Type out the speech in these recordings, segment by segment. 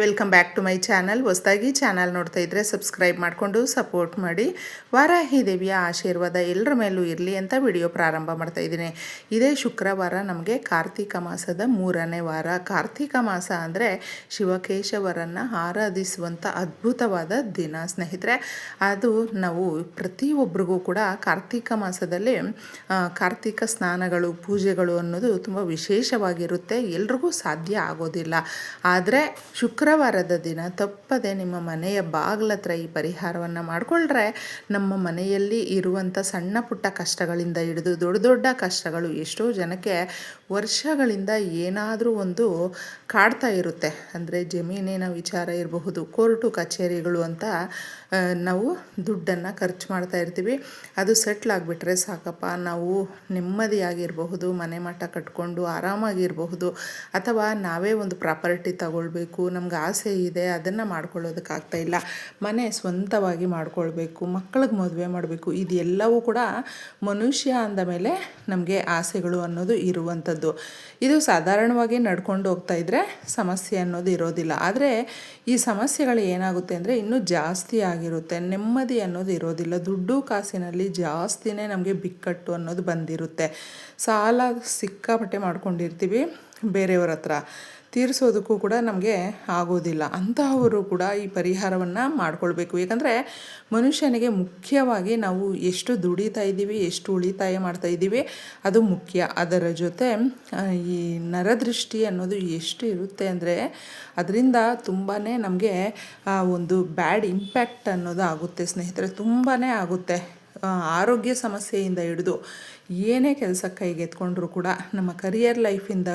Welcome back to my channel. ಹೊಸದಾಗಿ channel ನೋಡ್ತಾ ಇದ್ದರೆ ಸಬ್ಸ್ಕ್ರೈಬ್ ಮಾಡಿಕೊಂಡು ಸಪೋರ್ಟ್ ಮಾಡಿ. ವಾರಾಹಿ ದೇವಿಯ ಆಶೀರ್ವಾದ ಎಲ್ಲರ ಮೇಲೂ ಇರಲಿ ಅಂತ ವಿಡಿಯೋ ಪ್ರಾರಂಭ ಮಾಡ್ತಾ ಇದ್ದೀನಿ. ಇದೇ ಶುಕ್ರವಾರ ನಮಗೆ ಕಾರ್ತಿಕ ಮಾಸದ ಮೂರನೇ ವಾರ. ಕಾರ್ತಿಕ ಮಾಸ ಅಂದರೆ ಶಿವಕೇಶವರನ್ನು ಆರಾಧಿಸುವಂಥ ಅದ್ಭುತವಾದ ದಿನ, ಸ್ನೇಹಿತರೆ. ಅದು ನಾವು ಪ್ರತಿಯೊಬ್ಬರಿಗೂ ಕೂಡ ಕಾರ್ತಿಕ ಮಾಸದಲ್ಲಿ ಕಾರ್ತಿಕ ಸ್ನಾನಗಳು, ಪೂಜೆಗಳು ಅನ್ನೋದು ತುಂಬ ವಿಶೇಷವಾಗಿರುತ್ತೆ. ಎಲ್ರಿಗೂ ಸಾಧ್ಯ ಆಗೋದಿಲ್ಲ. ಆದರೆ ಶುಕ್ರವಾರದ ದಿನ ತಪ್ಪದೆ ನಿಮ್ಮ ಮನೆಯ ಬಾಗಿಲತ್ರ ಈ ಪರಿಹಾರವನ್ನು ಮಾಡಿಕೊಂಡ್ರೆ ನಮ್ಮ ಮನೆಯಲ್ಲಿ ಇರುವಂಥ ಸಣ್ಣ ಪುಟ್ಟ ಕಷ್ಟಗಳಿಂದ ಹಿಡಿದು ದೊಡ್ಡ ದೊಡ್ಡ ಕಷ್ಟಗಳು ಎಷ್ಟೋ ಜನಕ್ಕೆ ವರ್ಷಗಳಿಂದ ಏನಾದರೂ ಒಂದು ಕಾಡ್ತಾ ಇರುತ್ತೆ. ಅಂದರೆ ಜಮೀನಿನ ವಿಚಾರ ಇರಬಹುದು, ಕೋರ್ಟು ಕಚೇರಿಗಳು ಅಂತ ನಾವು ದುಡ್ಡನ್ನು ಖರ್ಚು ಮಾಡ್ತಾ ಇರ್ತೀವಿ. ಅದು ಸೆಟ್ಲ್ ಆಗಿಬಿಟ್ರೆ ಸಾಕಪ್ಪ, ನಾವು ನೆಮ್ಮದಿಯಾಗಿರಬಹುದು, ಮನೆ ಮಠ ಕಟ್ಕೊಂಡು ಆರಾಮಾಗಿರಬಹುದು, ಅಥವಾ ನಾವೇ ಒಂದು ಪ್ರಾಪರ್ಟಿ ತಗೊಳ್ಬೇಕು, ನಮ್ಗೆ ಆಸೆ ಇದೆ, ಅದನ್ನು ಮಾಡ್ಕೊಳ್ಳೋದಕ್ಕಾಗ್ತಾ ಇಲ್ಲ. ಮನೆ ಸ್ವಂತವಾಗಿ ಮಾಡ್ಕೊಳ್ಬೇಕು, ಮಕ್ಕಳಿಗೆ ಮದುವೆ ಮಾಡಬೇಕು, ಇದೆಲ್ಲವೂ ಕೂಡ ಮನುಷ್ಯ ಅಂದ ಮೇಲೆ ನಮಗೆ ಆಸೆಗಳು ಅನ್ನೋದು ಇರುವಂಥದ್ದು. ಇದು ಸಾಧಾರಣವಾಗಿ ನಡ್ಕೊಂಡು ಹೋಗ್ತಾ ಇದ್ದರೆ ಸಮಸ್ಯೆ ಅನ್ನೋದು ಇರೋದಿಲ್ಲ. ಆದರೆ ಈ ಸಮಸ್ಯೆಗಳು ಏನಾಗುತ್ತೆ ಅಂದರೆ ಇನ್ನೂ ಜಾಸ್ತಿ ಆಗಿರುತ್ತೆ, ನೆಮ್ಮದಿ ಅನ್ನೋದು ಇರೋದಿಲ್ಲ. ದುಡ್ಡು ಕಾಸಿನಲ್ಲಿ ಜಾಸ್ತಿನೇ ನಮಗೆ ಬಿಕ್ಕಟ್ಟು ಅನ್ನೋದು ಬಂದಿರುತ್ತೆ. ಸಾಲ ಸಿಕ್ಕಾಪಟ್ಟೆ ಮಾಡ್ಕೊಂಡಿರ್ತೀವಿ ಬೇರೆಯವ್ರ ಹತ್ರ. ತೀರಿಸೋದಕ್ಕೂ ಕೂಡ ನಮಗೆ ಆಗೋದಿಲ್ಲ. ಅಂತಹವರು ಕೂಡ ಈ ಪರಿಹಾರವನ್ನು ಮಾಡಿಕೊಳ್ಬೇಕು. ಯಾಕಂದರೆ ಮನುಷ್ಯನಿಗೆ ಮುಖ್ಯವಾಗಿ ನಾವು ಎಷ್ಟು ದುಡಿತಾ ಇದ್ದೀವಿ, ಎಷ್ಟು ಉಳಿತಾಯ ಮಾಡ್ತಾ ಇದ್ದೀವಿ, ಅದು ಮುಖ್ಯ. ಅದರ ಜೊತೆ ಈ ನರದೃಷ್ಟಿ ಅನ್ನೋದು ಎಷ್ಟು ಇರುತ್ತೆ ಅಂದರೆ ಅದರಿಂದ ತುಂಬಾ ನಮಗೆ ಒಂದು ಬ್ಯಾಡ್ ಇಂಪ್ಯಾಕ್ಟ್ ಅನ್ನೋದು ಆಗುತ್ತೆ ಸ್ನೇಹಿತರೆ. ತುಂಬಾ ಆಗುತ್ತೆ. ಆರೋಗ್ಯ ಸಮಸ್ಯೆಯಿಂದ ಹಿಡಿದು ಏನೇ ಕೆಲಸ ಕೈಗೆತ್ಕೊಂಡ್ರೂ ಕೂಡ ನಮ್ಮ ಕರಿಯರ್ ಲೈಫಿಂದ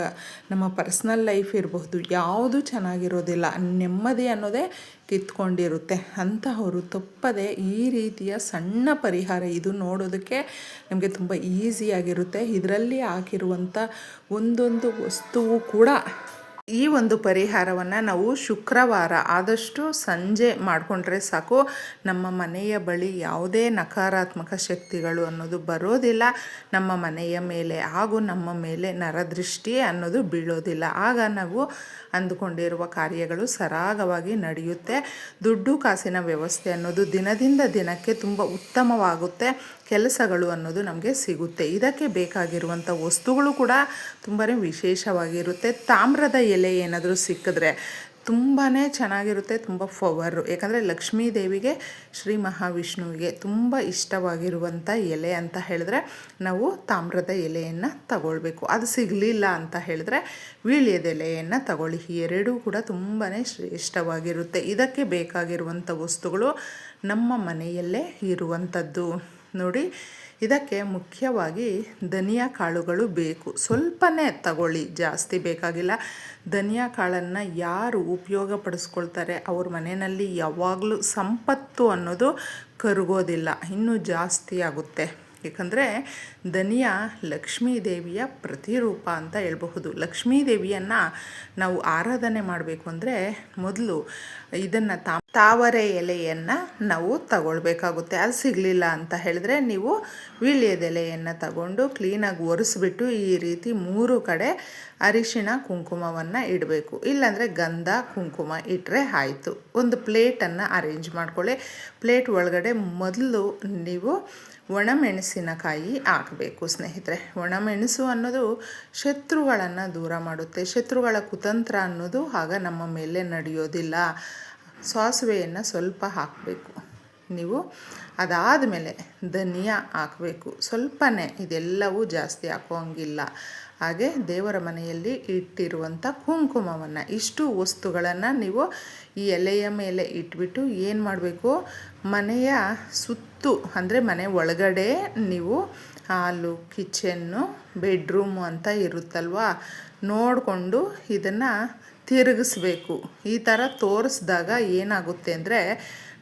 ನಮ್ಮ ಪರ್ಸ್ನಲ್ ಲೈಫ್ ಇರಬಹುದು, ಯಾವುದು ಚೆನ್ನಾಗಿರೋದಿಲ್ಲ, ನೆಮ್ಮದಿ ಅನ್ನೋದೇ ಕಿತ್ಕೊಂಡಿರುತ್ತೆ. ಅಂತಹವರು ತಪ್ಪದೆ ಈ ರೀತಿಯ ಸಣ್ಣ ಪರಿಹಾರ ಇದು ನೋಡೋದಕ್ಕೆ ನಮಗೆ ತುಂಬ ಈಸಿಯಾಗಿರುತ್ತೆ ಇದರಲ್ಲಿ ಹಾಕಿರುವಂಥ ಒಂದೊಂದು ವಸ್ತುವು ಕೂಡ ಈ ಒಂದು ಪರಿಹಾರವನ್ನು ನಾವು ಶುಕ್ರವಾರ ಆದಷ್ಟು ಸಂಜೆ ಮಾಡಿಕೊಂಡ್ರೆ ಸಾಕು. ನಮ್ಮ ಮನೆಯ ಬಳಿ ಯಾವುದೇ ನಕಾರಾತ್ಮಕ ಶಕ್ತಿಗಳು ಅನ್ನೋದು ಬರೋದಿಲ್ಲ. ನಮ್ಮ ಮನೆಯ ಮೇಲೆ ಹಾಗೂ ನಮ್ಮ ಮೇಲೆ ನರದೃಷ್ಟಿ ಅನ್ನೋದು ಬೀಳೋದಿಲ್ಲ. ಆಗ ನಾವು ಅಂದುಕೊಂಡಿರುವ ಕಾರ್ಯಗಳು ಸರಾಗವಾಗಿ ನಡೆಯುತ್ತೆ. ದುಡ್ಡು ಕಾಸಿನ ವ್ಯವಸ್ಥೆ ಅನ್ನೋದು ದಿನದಿಂದ ದಿನಕ್ಕೆ ತುಂಬ ಉತ್ತಮವಾಗುತ್ತೆ. ಕೆಲಸಗಳು ಅನ್ನೋದು ನಮಗೆ ಸಿಗುತ್ತೆ. ಇದಕ್ಕೆ ಬೇಕಾಗಿರುವಂಥ ವಸ್ತುಗಳು ಕೂಡ ತುಂಬಾ ವಿಶೇಷವಾಗಿರುತ್ತೆ. ತಾಮ್ರದ ಎಲೆ ಏನಾದರೂ ಸಿಕ್ಕಿದ್ರೆ ತುಂಬಾ ಚೆನ್ನಾಗಿರುತ್ತೆ, ತುಂಬ ಫವರು ಯಾಕಂದರೆ ಲಕ್ಷ್ಮೀ ದೇವಿಗೆ ಶ್ರೀ ಮಹಾವಿಷ್ಣುವಿಗೆ ತುಂಬ ಇಷ್ಟವಾಗಿರುವಂಥ ಎಲೆ ಅಂತ ಹೇಳಿದ್ರೆ ನಾವು ತಾಮ್ರದ ಎಲೆಯನ್ನು ತಗೊಳ್ಬೇಕು. ಅದು ಸಿಗಲಿಲ್ಲ ಅಂತ ಹೇಳಿದ್ರೆ ವೀಳ್ಯದ ಎಲೆಯನ್ನು ತಗೊಳ್ಳಿ. ಈ ಎರಡೂ ಕೂಡ ತುಂಬಾ ಶ್ರೇಷ್ಠವಾಗಿರುತ್ತೆ. ಇದಕ್ಕೆ ಬೇಕಾಗಿರುವಂಥ ವಸ್ತುಗಳು ನಮ್ಮ ಮನೆಯಲ್ಲೇ ಇರುವಂಥದ್ದು ನೋಡಿ ಇದಕ್ಕೆ ಮುಖ್ಯವಾಗಿ ಧನಿಯಾ ಕಾಳುಗಳು ಬೇಕು. ಸ್ವಲ್ಪನೇ ತಗೊಳ್ಳಿ, ಜಾಸ್ತಿ ಬೇಕಾಗಿಲ್ಲ. ಧನಿಯಾ ಕಾಳನ್ನು ಯಾರು ಉಪಯೋಗ ಪಡಿಸ್ಕೊಳ್ತಾರೆ ಅವ್ರ ಮನೆಯಲ್ಲಿ ಯಾವಾಗಲೂ ಸಂಪತ್ತು ಅನ್ನೋದು ಕರಗೋದಿಲ್ಲ. ಇನ್ನೂ ಜಾಸ್ತಿ ಆಗುತ್ತೆ. ಏಕೆಂದರೆ ಧನಿಯಾ ಲಕ್ಷ್ಮೀ ದೇವಿಯ ಪ್ರತಿರೂಪ ಅಂತ ಹೇಳಬಹುದು. ಲಕ್ಷ್ಮೀ ದೇವಿಯನ್ನು ನಾವು ಆರಾಧನೆ ಮಾಡಬೇಕು ಅಂದರೆ ಮೊದಲು ಇದನ್ನು ತಾ ತಾವರೆ ಎಲೆಯನ್ನು ನಾವು ತಗೊಳ್ಬೇಕಾಗುತ್ತೆ. ಅದು ಸಿಗಲಿಲ್ಲ ಅಂತ ಹೇಳಿದ್ರೆ ನೀವು ವೀಳ್ಯದೆಲೆಯನ್ನು ತಗೊಂಡು ಕ್ಲೀನಾಗಿ ಒರೆಸ್ಬಿಟ್ಟು ಈ ರೀತಿ ಮೂರು ಕಡೆ ಅರಿಶಿಣ, ಕುಂಕುಮವನ್ನು ಇಡಬೇಕು. ಇಲ್ಲಾಂದರೆ ಗಂಧ, ಕುಂಕುಮ ಇಟ್ಟರೆ ಆಯಿತು. ಒಂದು ಪ್ಲೇಟನ್ನು ಅರೇಂಜ್ ಮಾಡ್ಕೊಳ್ಳಿ. ಪ್ಲೇಟ್ ಒಳಗಡೆ ಮೊದಲು ನೀವು ಒಣಮೆಣಸಿನಕಾಯಿ ಹಾಕಬೇಕು ಸ್ನೇಹಿತರೆ. ಒಣಮೆಣಸು ಅನ್ನೋದು ಶತ್ರುಗಳನ್ನು ದೂರ ಮಾಡುತ್ತೆ. ಶತ್ರುಗಳ ಕುತಂತ್ರ ಅನ್ನೋದು ಆಗ ನಮ್ಮ ಮೇಲೆ ನಡೆಯೋದಿಲ್ಲ. ಸಾಸಿವೆಯನ್ನು ಸ್ವಲ್ಪ ಹಾಕಬೇಕು. ನೀವು ಅದಾದ ಮೇಲೆ ಧನಿಯಾ ಹಾಕಬೇಕು. ಸ್ವಲ್ಪನೇ, ಇದೆಲ್ಲವೂ ಜಾಸ್ತಿ ಹಾಕೋಂಗಿಲ್ಲ. ಹಾಗೆ ದೇವರ ಮನೆಯಲ್ಲಿ ಇಟ್ಟಿರುವಂಥ ಕುಂಕುಮವನ್ನು, ಇಷ್ಟು ವಸ್ತುಗಳನ್ನು ನೀವು ಈ ಎಲೆಯ ಮೇಲೆ ಇಟ್ಬಿಟ್ಟು ಏನು ಮಾಡಬೇಕು? ಮನೆಯ ಸುತ್ತು, ಅಂದರೆ ಮನೆ ಒಳಗಡೆ ನೀವು ಹಾಲು, ಕಿಚನ್ನು, ಬೆಡ್ರೂಮು ಅಂತ ಇರುತ್ತಲ್ವಾ? ನೋಡಿಕೊಂಡು ಇದನ್ನು ತಿರುಗಿಸ್ಬೇಕು. ಈ ಥರ ತೋರಿಸಿದಾಗ ಏನಾಗುತ್ತೆ ಅಂದರೆ,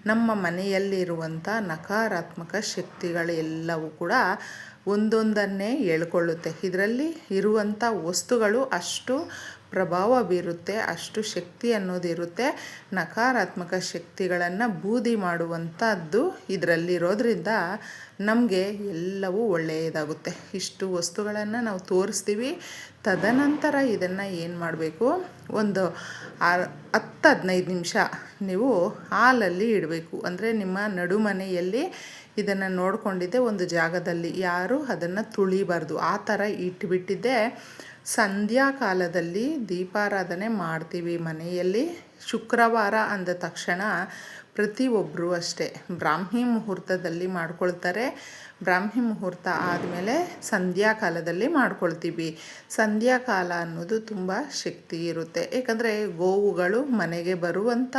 ನಮ್ಮ ಮನೆಯಲ್ಲಿರುವಂಥ ನಕಾರಾತ್ಮಕ ಶಕ್ತಿಗಳೆಲ್ಲವೂ ಕೂಡ ಒಂದೊಂದನ್ನೇ ಹೇಳ್ಕೊಳ್ಳುತ್ತೆ. ಇದರಲ್ಲಿ ಇರುವಂಥ ವಸ್ತುಗಳು ಅಷ್ಟು ಪ್ರಭಾವ ಬೀರುತ್ತೆ, ಅಷ್ಟು ಶಕ್ತಿ ಅನ್ನೋದಿರುತ್ತೆ ನಕಾರಾತ್ಮಕ ಶಕ್ತಿಗಳನ್ನು ಬೂದಿ ಮಾಡುವಂಥದ್ದು ಇದರಲ್ಲಿರೋದ್ರಿಂದ ನಮಗೆ ಎಲ್ಲವೂ ಒಳ್ಳೆಯದಾಗುತ್ತೆ. ಇಷ್ಟು ವಸ್ತುಗಳನ್ನು ನಾವು ತೋರಿಸ್ತೀವಿ. ತದನಂತರ ಇದನ್ನು ಏನು ಮಾಡಬೇಕು? ಒಂದು ಆರು ಹತ್ತು ಹದಿನೈದು ನಿಮಿಷ ನೀವು ಹಾಲಲ್ಲಿ ಇಡಬೇಕು. ಅಂದರೆ ನಿಮ್ಮ ನಡುಮನೆಯಲ್ಲಿ ಇದನ್ನು ನೋಡಿಕೊಂಡಿದ್ದೆ ಒಂದು ಜಾಗದಲ್ಲಿ. ಯಾರು ಅದನ್ನು ತುಳಿಬಾರ್ದು. ಆ ಥರ ಇಟ್ಬಿಟ್ಟಿದ್ದೆ. ಸಂಧ್ಯಾ ಕಾಲದಲ್ಲಿ ದೀಪಾರಾಧನೆ ಮಾಡ್ತೀವಿ ಮನೆಯಲ್ಲಿ. ಶುಕ್ರವಾರ ಅಂದ ತಕ್ಷಣ ಪ್ರತಿಯೊಬ್ಬರೂ ಅಷ್ಟೇ. ಬ್ರಾಹ್ಮಿ ಮುಹೂರ್ತದಲ್ಲಿ ಮಾಡ್ಕೊಳ್ತಾರೆ. ಬ್ರಾಹ್ಮಿ ಮುಹೂರ್ತ ಆದಮೇಲೆ ಸಂಧ್ಯಾಕಾಲದಲ್ಲಿ ಮಾಡ್ಕೊಳ್ತೀವಿ. ಸಂಧ್ಯಾಕಾಲ ಅನ್ನೋದು ತುಂಬ ಶಕ್ತಿ ಇರುತ್ತೆ. ಏಕೆಂದರೆ ಗೋವುಗಳು ಮನೆಗೆ ಬರುವಂಥ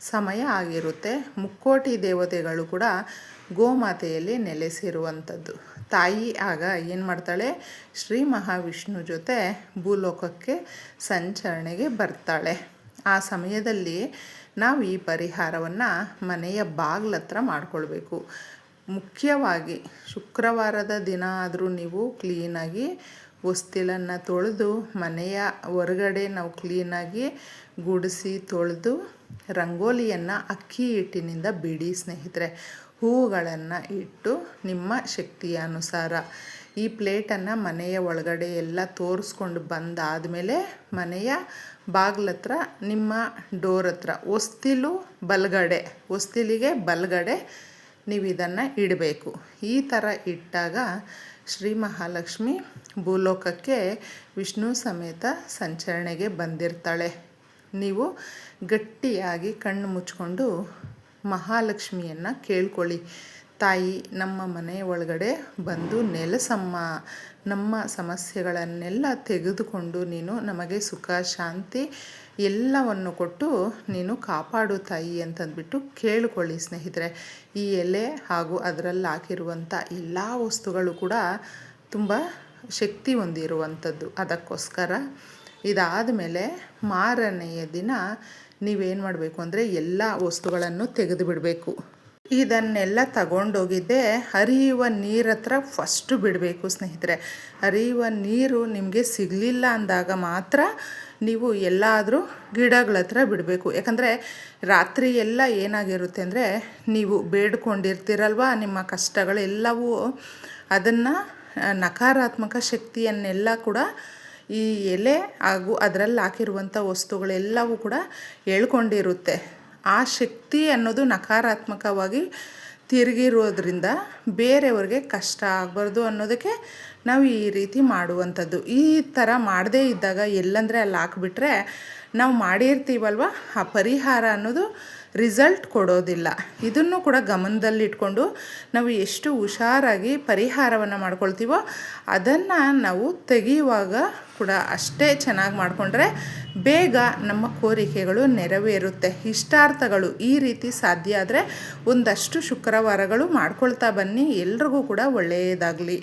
ಸಮಯ ಆಗಿರುತ್ತೆ. ಮುಕ್ಕೋಟಿ ದೇವತೆಗಳು ಕೂಡ ಗೋಮಾತೆಯಲ್ಲಿ ನೆಲೆಸಿರುವಂಥದ್ದು. ತಾಯಿ ಆಗ ಏನು ಮಾಡ್ತಾಳೆ? ಶ್ರೀ ಮಹಾವಿಷ್ಣು ಜೊತೆ ಭೂಲೋಕಕ್ಕೆ ಸಂಚರಣೆಗೆ ಬರ್ತಾಳೆ. ಆ ಸಮಯದಲ್ಲಿ ನಾವು ಈ ಪರಿಹಾರವನ್ನು ಮನೆಯ ಬಾಗ್ಲತ್ರ ಮಾಡ್ಕೊಳ್ಬೇಕು. ಮುಖ್ಯವಾಗಿ ಶುಕ್ರವಾರದ ದಿನ ಆದರೂ ನೀವು ಕ್ಲೀನಾಗಿ ಹೊಸ್ತಿಲನ್ನು ತೊಳೆದು ಮನೆಯ ಹೊರಗಡೆ ನಾವು ಕ್ಲೀನಾಗಿ ಗುಡಿಸಿ ತೊಳೆದು ರಂಗೋಲಿಯನ್ನು ಅಕ್ಕಿ ಹಿಟ್ಟಿನಿಂದ ಬಿಡಿ ಸ್ನೇಹಿತರೆ. ಹೂವುಗಳನ್ನು ಇಟ್ಟು ನಿಮ್ಮ ಶಕ್ತಿಯ ಅನುಸಾರ ಈ ಪ್ಲೇಟನ್ನು ಮನೆಯ ಒಳಗಡೆ ಎಲ್ಲ ತೋರಿಸ್ಕೊಂಡು ಬಂದಾದಮೇಲೆ ಮನೆಯ ಬಾಗ್ಲತ್ರ, ನಿಮ್ಮ ಡೋರ್ ಹತ್ರ, ಹೊಸ್ತಿಲು ಬಲಗಡೆ, ಹೊಸ್ತಿಲಿಗೆ ಬಲಗಡೆ ನೀವು ಇದನ್ನು ಇಡಬೇಕು. ಈ ಥರ ಇಟ್ಟಾಗ ಶ್ರೀ ಮಹಾಲಕ್ಷ್ಮಿ ಭೂಲೋಕಕ್ಕೆ ವಿಷ್ಣು ಸಮೇತ ಸಂಚರಣೆಗೆ ಬಂದಿರ್ತಾಳೆ. ನೀವು ಗಟ್ಟಿಯಾಗಿ ಕಣ್ಣು ಮುಚ್ಕೊಂಡು ಮಹಾಲಕ್ಷ್ಮಿಯನ್ನು ಕೇಳ್ಕೊಳ್ಳಿ. ತಾಯಿ, ನಮ್ಮ ಮನೆ ಒಳಗಡೆ ಬಂದು ನೆಲೆಸಮ್ಮ. ನಮ್ಮ ಸಮಸ್ಯೆಗಳನ್ನೆಲ್ಲ ತೆಗೆದುಕೊಂಡು ನೀನು ನಮಗೆ ಸುಖ, ಶಾಂತಿ ಎಲ್ಲವನ್ನು ಕೊಟ್ಟು ನೀನು ಕಾಪಾಡು ತಾಯಿ ಅಂತಂದ್ಬಿಟ್ಟು ಕೇಳಿಕೊಳ್ಳಿ ಸ್ನೇಹಿತರೆ. ಈ ಎಲೆ ಹಾಗೂ ಅದರಲ್ಲಿ ಹಾಕಿರುವಂಥ ಎಲ್ಲ ವಸ್ತುಗಳು ಕೂಡ ತುಂಬ ಶಕ್ತಿ ಹೊಂದಿರುವಂಥದ್ದು. ಅದಕ್ಕೋಸ್ಕರ ಇದಾದ ಮೇಲೆ ಮಾರನೆಯ ದಿನ ನೀವೇನು ಮಾಡಬೇಕು ಅಂದರೆ ಎಲ್ಲ ವಸ್ತುಗಳನ್ನು ತೆಗೆದು ಬಿಡಬೇಕು. ಇದನ್ನೆಲ್ಲ ತಗೊಂಡೋಗಿದ್ದೆ ಹರಿಯುವ ನೀರ ಹತ್ರ ಫಸ್ಟು ಬಿಡಬೇಕು ಸ್ನೇಹಿತರೆ. ಹರಿಯುವ ನೀರು ನಿಮಗೆ ಸಿಗಲಿಲ್ಲ ಅಂದಾಗ ಮಾತ್ರ ನೀವು ಎಲ್ಲಾದರೂ ಗಿಡಗಳ ಹತ್ರ ಬಿಡಬೇಕು. ಯಾಕಂದರೆ ರಾತ್ರಿ ಎಲ್ಲ ಏನಾಗಿರುತ್ತೆ ಅಂದರೆ ನೀವು ಬೇಡ್ಕೊಂಡಿರ್ತೀರಲ್ವ ನಿಮ್ಮ ಕಷ್ಟಗಳೆಲ್ಲವೂ ಅದನ್ನು ನಕಾರಾತ್ಮಕ ಶಕ್ತಿಯನ್ನೆಲ್ಲ ಕೂಡ ಈ ಎಲೆ ಹಾಗೂ ಅದರಲ್ಲಿ ಹಾಕಿರುವಂಥ ವಸ್ತುಗಳೆಲ್ಲವೂ ಕೂಡ ಹೇಳ್ಕೊಂಡಿರುತ್ತೆ. ಆ ಶಕ್ತಿ ಅನ್ನೋದು ನಕಾರಾತ್ಮಕವಾಗಿ ತಿರುಗಿರೋದ್ರಿಂದ ಬೇರೆಯವ್ರಿಗೆ ಕಷ್ಟ ಆಗಬಾರ್ದು ಅನ್ನೋದಕ್ಕೆ ನಾವು ಈ ರೀತಿ ಮಾಡುವಂಥದ್ದು. ಈ ಥರ ಮಾಡದೇ ಇದ್ದಾಗ ಎಲ್ಲಂದರೆ ಅಲ್ಲಿ ಹಾಕ್ಬಿಟ್ರೆ ನಾವು ಮಾಡಿರ್ತೀವಲ್ವ? ಆ ಪರಿಹಾರ ಅನ್ನೋದು ರಿಸಲ್ಟ್ ಕೊಡೋದಿಲ್ಲ. ಇದನ್ನು ಕೂಡ ಗಮನದಲ್ಲಿಟ್ಕೊಂಡು ನಾವು ಎಷ್ಟು ಹುಷಾರಾಗಿ ಪರಿಹಾರವನ್ನು ಮಾಡ್ಕೊಳ್ತೀವೋ ಅದನ್ನು ನಾವು ತೆಗೆಯುವಾಗ ಕೂಡ ಅಷ್ಟೇ ಚೆನ್ನಾಗಿ ಮಾಡಿಕೊಂಡ್ರೆ ಬೇಗ ನಮ್ಮ ಕೋರಿಕೆಗಳು ನೆರವೇರುತ್ತೆ. ಇಷ್ಟಾರ್ಥಗಳು ಈ ರೀತಿ ಸಾಧ್ಯ ಆದರೆ ಒಂದಷ್ಟು ಶುಕ್ರವಾರಗಳು ಮಾಡ್ಕೊಳ್ತಾ ಬನ್ನಿ. ಎಲ್ರಿಗೂ ಕೂಡ ಒಳ್ಳೆಯದಾಗಲಿ